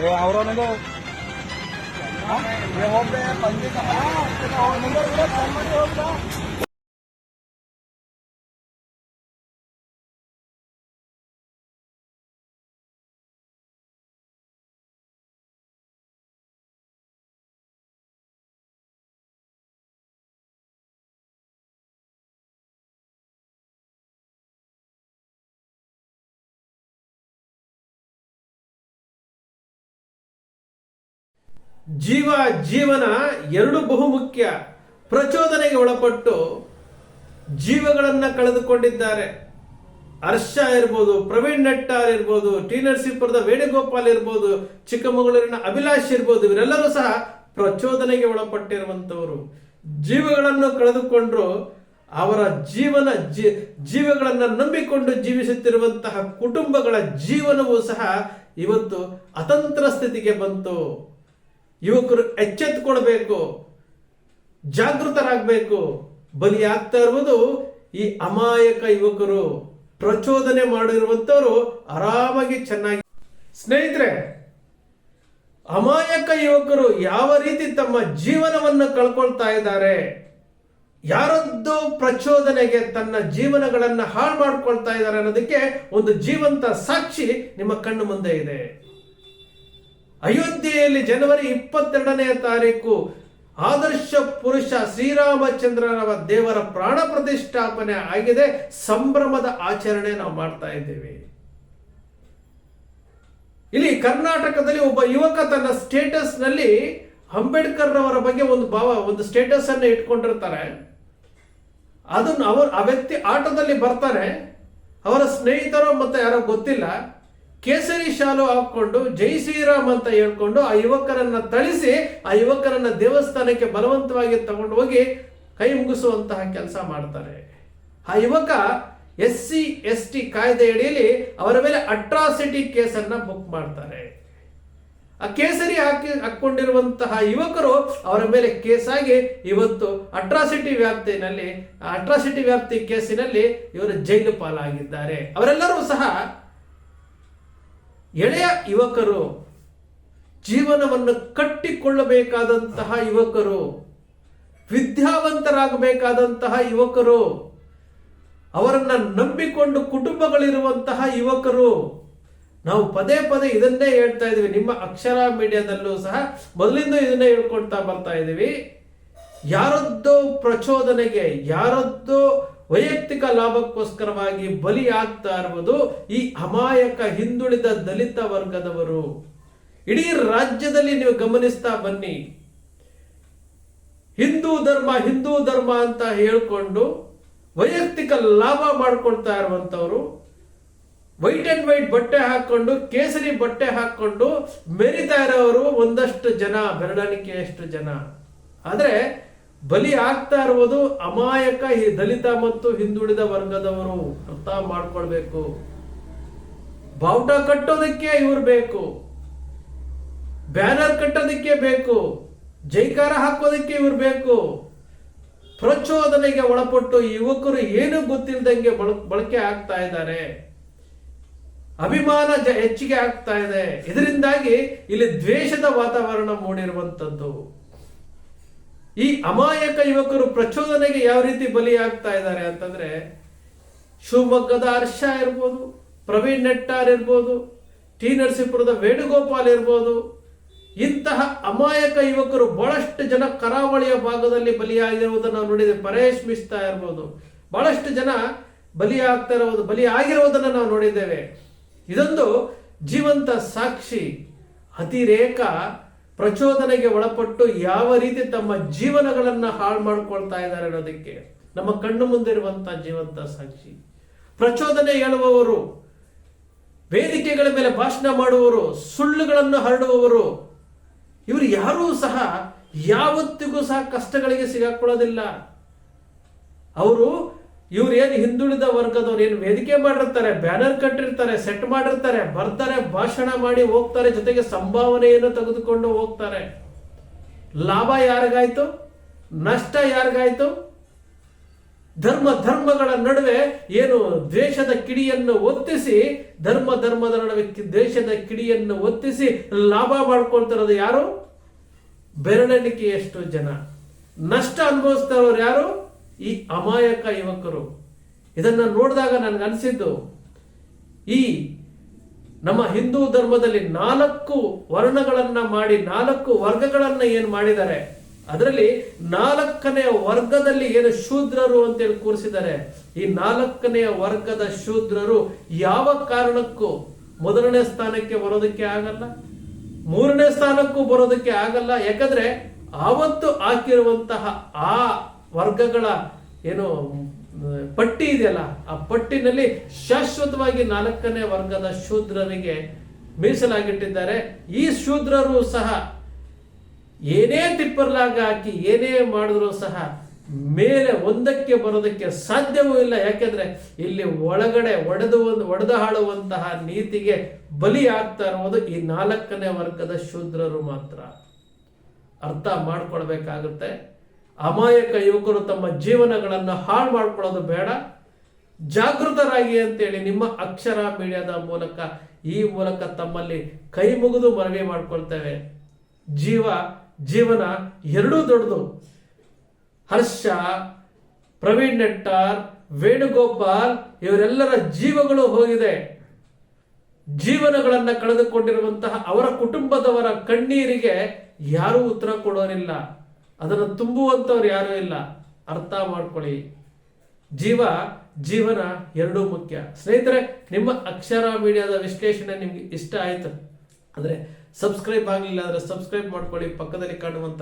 ఏ అవరోనదో ఏ home పని చేస్తా ಜೀವ ಜೀವನ ಎರಡು ಬಹುಮುಖ್ಯ ಪ್ರಚೋದನೆಗೆ ಒಳಪಟ್ಟು ಜೀವಗಳನ್ನ ಕಳೆದುಕೊಂಡಿದ್ದಾರೆ. ಹರ್ಷ ಇರ್ಬೋದು, ಪ್ರವೀಣ್ ನೆಟ್ಟಾರ್ ಇರ್ಬೋದು ಟಿ ನರಸೀಪುರದ ವೇಣುಗೋಪಾಲ್ ಇರ್ಬೋದು, ಚಿಕ್ಕಮಗಳೂರಿನ ಅಭಿಲಾಷ್ ಇರ್ಬೋದು, ಇವರೆಲ್ಲರೂ ಸಹ ಪ್ರಚೋದನೆಗೆ ಒಳಪಟ್ಟಿರುವಂತವರು ಜೀವಗಳನ್ನು ಕಳೆದುಕೊಂಡ್ರು ಅವರ ಜೀವನ ಜೀವಗಳನ್ನ ನಂಬಿಕೊಂಡು ಜೀವಿಸುತ್ತಿರುವಂತಹ ಕುಟುಂಬಗಳ ಜೀವನವೂ ಸಹ ಇವತ್ತು ಅತಂತ್ರ ಸ್ಥಿತಿಗೆ ಬಂತು. ಯುವಕರು ಎಚ್ಚೆತ್ತುಕೊಳ್ಬೇಕು, ಜಾಗೃತರಾಗಬೇಕು. ಬಲಿಯಾಗ್ತಾ ಇರುವುದು ಈ ಅಮಾಯಕ ಯುವಕರು. ಪ್ರಚೋದನೆ ಮಾಡಿರುವಂತವರು ಆರಾಮಾಗಿ ಚೆನ್ನಾಗಿ. ಸ್ನೇಹಿತರೆ, ಅಮಾಯಕ ಯುವಕರು ಯಾವ ರೀತಿ ತಮ್ಮ ಜೀವನವನ್ನು ಕಳ್ಕೊಳ್ತಾ ಇದ್ದಾರೆ? ಯಾರದ್ದು ಪ್ರಚೋದನೆಗೆ ತನ್ನ ಜೀವನಗಳನ್ನ ಹಾಳು ಮಾಡ್ಕೊಳ್ತಾ ಇದ್ದಾರೆ ಅನ್ನೋದಕ್ಕೆ ಒಂದು ಜೀವಂತ ಸಾಕ್ಷಿ ನಿಮ್ಮ ಕಣ್ಣು ಮುಂದೆ ಇದೆ. ಅಯೋಧ್ಯೆಯಲ್ಲಿ ಜನವರಿ ಇಪ್ಪತ್ತೆರಡನೇ ತಾರೀಕು ಆದರ್ಶ ಪುರುಷ ಶ್ರೀರಾಮಚಂದ್ರನವ ದೇವರ ಪ್ರಾಣ ಪ್ರತಿಷ್ಠಾಪನೆ ಆಗಿದೆ. ಸಂಭ್ರಮದ ಆಚರಣೆ ನಾವು ಮಾಡ್ತಾ ಇದ್ದೇವೆ. ಇಲ್ಲಿ ಕರ್ನಾಟಕದಲ್ಲಿ ಒಬ್ಬ ಯುವಕ ತನ್ನ ಸ್ಟೇಟಸ್ನಲ್ಲಿ ಅಂಬೇಡ್ಕರ್ ಅವರ ಬಗ್ಗೆ ಒಂದು ಭಾವ, ಒಂದು ಸ್ಟೇಟಸ್ ಅನ್ನು ಇಟ್ಕೊಂಡಿರ್ತಾರೆ ಅದನ್ನು ಅವರು, ಆ ವ್ಯಕ್ತಿ ಆಟೋದಲ್ಲಿ ಬರ್ತಾರೆ ಅವರ ಸ್ನೇಹಿತರು ಮತ್ತೆ ಯಾರೋ ಗೊತ್ತಿಲ್ಲ. ಕೇಸರಿ ಶಾಲು ಹಾಕೊಂಡು ಜೈ ಶ್ರೀರಾಮ್ ಅಂತ ಹೇಳ್ಕೊಂಡು ಆ ಯುವಕರನ್ನ ಥಳಿಸಿ, ಆ ಯುವಕರನ್ನ ದೇವಸ್ಥಾನಕ್ಕೆ ಬಲವಂತವಾಗಿ ತಗೊಂಡು ಹೋಗಿ ಕೈ ಮುಗಿಸುವಂತಹ ಕೆಲಸ ಮಾಡ್ತಾರೆ. ಆ ಯುವಕ ಎಸ್ ಸಿ ಎಸ್ ಟಿ ಕಾಯ್ದೆಯಡಿಯಲ್ಲಿ ಅವರ ಮೇಲೆ ಅಟ್ರಾಸಿಟಿ ಕೇಸನ್ನ ಬುಕ್ ಮಾಡ್ತಾರೆ. ಆ ಕೇಸರಿ ಹಾಕಿ ಹಾಕೊಂಡಿರುವಂತಹ ಯುವಕರು ಅವರ ಮೇಲೆ ಕೇಸಾಗಿ ಇವತ್ತು ಅಟ್ರಾಸಿಟಿ ವ್ಯಾಪ್ತಿನಲ್ಲಿ ಅಟ್ರಾಸಿಟಿ ವ್ಯಾಪ್ತಿ ಕೇಸಿನಲ್ಲಿ ಇವರು ಜೈಲು ಪಾಲಾಗಿದ್ದಾರೆ. ಅವರೆಲ್ಲರೂ ಸಹ ಎಳೆಯ ಯುವಕರು ಜೀವನವನ್ನು ಕಟ್ಟಿಕೊಳ್ಳಬೇಕಾದಂತಹ ಯುವಕರು, ವಿದ್ಯಾವಂತರಾಗಬೇಕಾದಂತಹ ಯುವಕರು, ಅವರನ್ನು ನಂಬಿಕೊಂಡು ಕುಟುಂಬಗಳಿರುವಂತಹ ಯುವಕರು, ನಾವು ಪದೇ ಪದೇ ಇದನ್ನೇ ಹೇಳ್ತಾ ಇದ್ದೀವಿ. ನಿಮ್ಮ ಅಕ್ಷರ ಮೀಡಿಯಾದಲ್ಲೂ ಸಹ ಮೊದಲಿಂದ ಇದನ್ನೇ ಹೇಳ್ಕೊಳ್ತಾ ಬರ್ತಾ ಇದ್ದೀವಿ. ಯಾರದ್ದೋ ಪ್ರಚೋದನೆಗೆ, ಯಾರದ್ದೋ ವೈಯಕ್ತಿಕ ಲಾಭಕ್ಕೋಸ್ಕರವಾಗಿ ಬಲಿಯಾಗ್ತಾ ಇರುವುದು ಈ ಅಮಾಯಕ ಹಿಂದುಳಿದ ದಲಿತ ವರ್ಗದವರು. ಇಡೀ ರಾಜ್ಯದಲ್ಲಿ ನೀವು ಗಮನಿಸ್ತಾ ಬನ್ನಿ. ಹಿಂದೂ ಧರ್ಮ ಹಿಂದೂ ಧರ್ಮ ಅಂತ ಹೇಳ್ಕೊಂಡು ವೈಯಕ್ತಿಕ ಲಾಭ ಮಾಡ್ಕೊಳ್ತಾ ಇರುವಂತವರು ವೈಟ್ ಅಂಡ್ ವೈಟ್ ಬಟ್ಟೆ ಹಾಕೊಂಡು ಕೇಸರಿ ಬಟ್ಟೆ ಹಾಕೊಂಡು ಮೆರಿತಾ ಇರೋರು ಒಂದಷ್ಟು ಜನ ಬೆರಳಿಕೆಯಷ್ಟು ಜನ. ಆದ್ರೆ ಬಲಿ ಆಗ್ತಾ ಇರುವುದು ಅಮಾಯಕ ದಲಿತ ಮತ್ತು ಹಿಂದುಳಿದ ವರ್ಗದವರು ಅರ್ಥ ಮಾಡ್ಕೊಳ್ಬೇಕು. ಬಾವುಟ ಕಟ್ಟೋದಕ್ಕೆ ಇವ್ರು ಬೇಕು. ಬ್ಯಾನರ್ ಕಟ್ಟೋದಕ್ಕೆ ಬೇಕು. ಜೈಕಾರ ಹಾಕೋದಕ್ಕೆ ಇವ್ರು ಬೇಕು. ಪ್ರಚೋದನೆಗೆ ಒಳಪಟ್ಟು ಯುವಕರು ಏನು ಗೊತ್ತಿಲ್ಲದಂಗೆ ಬಳ- ಬಳಕೆ ಆಗ್ತಾ ಇದ್ದಾರೆ. ಅಭಿಮಾನ ಹೆಚ್ಚಿಗೆ ಆಗ್ತಾ ಇದೆ. ಇದರಿಂದಾಗಿ ಇಲ್ಲಿ ದ್ವೇಷದ ವಾತಾವರಣ ಮೂಡಿರುವಂತದ್ದು ಈ ಅಮಾಯಕ ಯುವಕರು ಪ್ರಚೋದನೆಗೆ ಯಾವ ರೀತಿ ಬಲಿಯಾಗ್ತಾ ಇದ್ದಾರೆ ಅಂತಂದ್ರೆ ಶಿವಮೊಗ್ಗದ ಹರ್ಷ ಇರ್ಬೋದು, ಪ್ರವೀಣ್ ನೆಟ್ಟಾರ್ ಇರ್ಬೋದು, ಟಿ ನರಸೀಪುರದ ವೇಣುಗೋಪಾಲ್ ಇರ್ಬೋದು. ಇಂತಹ ಅಮಾಯಕ ಯುವಕರು ಬಹಳಷ್ಟು ಜನ ಕರಾವಳಿಯ ಭಾಗದಲ್ಲಿ ಬಲಿಯಾಗಿರುವುದನ್ನು ನಾವು ನೋಡಿದ್ದೇವೆ ಪರೇಶ್ ಮಿಸ್ತಾ ಇರ್ಬೋದು. ಬಹಳಷ್ಟು ಜನ ಬಲಿಯಾಗ್ತಾ ಇರುವುದು, ಬಲಿ ಆಗಿರುವುದನ್ನು ನಾವು ನೋಡಿದ್ದೇವೆ. ಇದೊಂದು ಜೀವಂತ ಸಾಕ್ಷಿ, ಅತಿರೇಕ ಪ್ರಚೋದನೆಗೆ ಒಳಪಟ್ಟು ಯಾವ ರೀತಿ ತಮ್ಮ ಜೀವನಗಳನ್ನು ಹಾಳು ಮಾಡ್ಕೊಳ್ತಾ ಇದ್ದಾರೆ ಅನ್ನೋದಕ್ಕೆ ನಮ್ಮ ಕಣ್ಣು ಮುಂದಿರುವಂತಹ ಜೀವಂತ ಸಾಕ್ಷಿ. ಪ್ರಚೋದನೆ ಹೇಳುವವರು, ವೇದಿಕೆಗಳ ಮೇಲೆ ಭಾಷಣ ಮಾಡುವವರು, ಸುಳ್ಳುಗಳನ್ನು ಹರಡುವವರು, ಇವರು ಯಾರೂ ಸಹ ಯಾವತ್ತಿಗೂ ಸಹ ಕಷ್ಟಗಳಿಗೆ ಸಿಗಾಕೊಳ್ಳೋದಿಲ್ಲ. ಅವರು ಇವ್ರು ಏನು ಹಿಂದುಳಿದ ವರ್ಗದವ್ರು ಏನು ವೇದಿಕೆ ಮಾಡಿರ್ತಾರೆ, ಬ್ಯಾನರ್ ಕಟ್ಟಿರ್ತಾರೆ, ಸೆಟ್ ಮಾಡಿರ್ತಾರೆ, ಬರ್ತಾರೆ, ಭಾಷಣ ಮಾಡಿ ಹೋಗ್ತಾರೆ, ಜೊತೆಗೆ ಸಂಭಾವನೆಯನ್ನು ತೆಗೆದುಕೊಂಡು ಹೋಗ್ತಾರೆ. ಲಾಭ ಯಾರಿಗಾಯ್ತು? ನಷ್ಟ ಯಾರಿಗಾಯ್ತು? ಧರ್ಮ, ಧರ್ಮಗಳ ನಡುವೆ ಏನು ದ್ವೇಷದ ಕಿಡಿಯನ್ನು ಒತ್ತಿಸಿ, ಧರ್ಮ, ಧರ್ಮದ ನಡುವೆ ದ್ವೇಷದ ಕಿಡಿಯನ್ನು ಒತ್ತಿಸಿ ಲಾಭ ಮಾಡ್ಕೊಳ್ತಿರೋದು ಯಾರು? ಬೆರಳೆಣಿಕೆಯಷ್ಟು ಜನ. ನಷ್ಟ ಅನುಭವಿಸ್ತಾ ಇರೋರು ಯಾರು? ಈ ಅಮಾಯಕ ಯುವಕರು. ಇದನ್ನು ನೋಡಿದಾಗ ನನಗೆ ಅನಿಸಿದ್ದು, ಈ ನಮ್ಮ ಹಿಂದೂ ಧರ್ಮದಲ್ಲಿ ನಾಲ್ಕು ವರ್ಣಗಳನ್ನು ಮಾಡಿ, ನಾಲ್ಕು ವರ್ಗಗಳನ್ನು ಏನು ಮಾಡಿದ್ದಾರೆ? ಅದರಲ್ಲಿ ನಾಲ್ಕನೆಯ ವರ್ಗದಲ್ಲಿ ಏನು ಶೂದ್ರರು ಅಂತೇಳಿ ಕೂರಿಸಿದ್ದಾರೆ. ಈ ನಾಲ್ಕನೆಯ ವರ್ಗದ ಶೂದ್ರರು ಯಾವ ಕಾರಣಕ್ಕೂ ಮೊದಲನೇ ಸ್ಥಾನಕ್ಕೆ ಬರೋದಕ್ಕೆ ಆಗಲ್ಲ, ಮೂರನೇ ಸ್ಥಾನಕ್ಕೂ ಬರೋದಕ್ಕೆ ಆಗಲ್ಲ. ಯಾಕಂದ್ರೆ, ಆವತ್ತು ಹಾಕಿರುವಂತಹ ಆ ವರ್ಗಗಳ ಏನು, ಪಟ್ಟಿ ಇದೆಯಲ್ಲ, ಆ ಪಟ್ಟಿನಲ್ಲಿ ಶಾಶ್ವತವಾಗಿ ನಾಲ್ಕನೇ ವರ್ಗದ ಶೂದ್ರರಿಗೆ ಮೀಸಲಾಗಿಟ್ಟಿದ್ದಾರೆ. ಈ ಶೂದ್ರರು ಸಹ ಏನೇ ತಿಪ್ಪರ್ಲಾಗ ಹಾಕಿ, ಏನೇ ಮಾಡಿದ್ರು ಸಹ ಮೇಲೆ ಒಂದಕ್ಕೆ ಬರೋದಕ್ಕೆ ಸಾಧ್ಯವೂ ಇಲ್ಲ. ಯಾಕೆಂದ್ರೆ ಇಲ್ಲಿ ಒಳಗಡೆ ಒಡೆದು ಒಡೆದು ಹಾಳುವಂತಹ ನೀತಿಗೆ ಬಲಿ ಆಗ್ತಾ ಇರುವುದು ಈ ನಾಲ್ಕನೇ ವರ್ಗದ ಶೂದ್ರರು ಮಾತ್ರ. ಅರ್ಥ ಮಾಡ್ಕೊಳ್ಬೇಕಾಗುತ್ತೆ. ಅಮಾಯಕ ಯುವಕರು ತಮ್ಮ ಜೀವನಗಳನ್ನು ಹಾಳು ಮಾಡ್ಕೊಳ್ಳೋದು ಬೇಡ. ಜಾಗೃತರಾಗಿ ಅಂತೇಳಿ ನಿಮ್ಮ ಅಕ್ಷರ ಮೀಡಿಯಾದ ಮೂಲಕ ಈ ಮೂಲಕ ತಮ್ಮಲ್ಲಿ ಕೈ ಮುಗಿದು ಮನವಿ ಮಾಡ್ಕೊಳ್ತೇವೆ. ಜೀವ, ಜೀವನ ಎರಡೂ ದೊಡ್ಡದು. ಹರ್ಷ, ಪ್ರವೀಣ್ ನೆಟ್ಟಾರ್, ವೇಣುಗೋಪಾಲ್, ಇವರೆಲ್ಲರ ಜೀವಗಳು ಹೋಗಿದೆ. ಜೀವನಗಳನ್ನು ಕಳೆದುಕೊಂಡಿರುವಂತಹ ಅವರ ಕುಟುಂಬದವರ ಕಣ್ಣೀರಿಗೆ ಯಾರೂ ಉತ್ತರ ಕೊಡೋರಿಲ್ಲ. ಅದನ್ನು ತುಂಬುವಂಥವ್ರು ಯಾರೂ ಇಲ್ಲ. ಅರ್ಥ ಮಾಡ್ಕೊಳ್ಳಿ. ಜೀವ, ಜೀವನ ಎರಡೂ ಮುಖ್ಯ. ಸ್ನೇಹಿತರೆ, ನಿಮ್ಮ ಅಕ್ಷರ ಮೀಡಿಯಾದ ವಿಶ್ಲೇಷಣೆ ನಿಮ್ಗೆ ಇಷ್ಟ ಆಯಿತು. ಅಂದ್ರೆ ಸಬ್ಸ್ಕ್ರೈಬ್ ಆಗಲಿಲ್ಲ ಅಂದ್ರೆ ಸಬ್ಸ್ಕ್ರೈಬ್ ಮಾಡ್ಕೊಳ್ಳಿ, ಪಕ್ಕದಲ್ಲಿ ಕಾಣುವಂತ